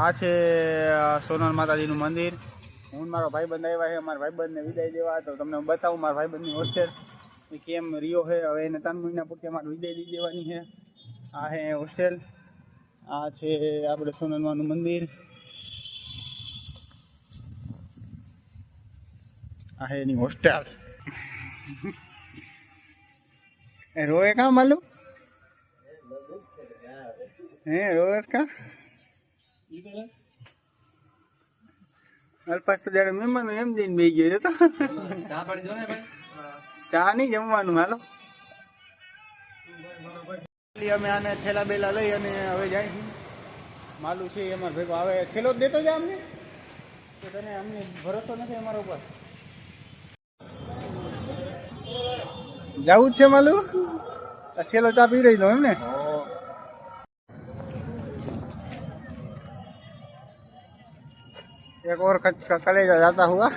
આ છે સોનલ માતાજીનું મંદિર. હું મારો ભાઈબંધ આવ્યા છે મારા ભાઈબંધને વિદાય દેવા. તો તમને બતાવું, મારા ભાઈબંધની હોસ્ટેલ કેમ રહ્યો છે. હવે એને ત્રણ મહિના પૂરતી અમારે વિદાય દઈ દેવાની છે. આ છે હોસ્ટેલ આ છે આપણે સોનલમાનું મંદિર. આ છે એની હોસ્ટેલ રોએ કા માલું હે રોજ કા? અલ્પાસ તો જયારે મહેમાનો એમ જઈને બે ગયો તો. ચા નહીં જમવાનું હાલો. અમે આને થેલા બેલા લઈ અને હવે જાય માલું છે એમાં ભેગો આવે. થેલો જ દેતો જા અમને? તને અમને ભરોસો નથી અમારા ઉપર? જવું જ છે માલું? છેલ્લો ચા પી રહી દો એમ ને? एक और क- क- कलेजा जाता हुआ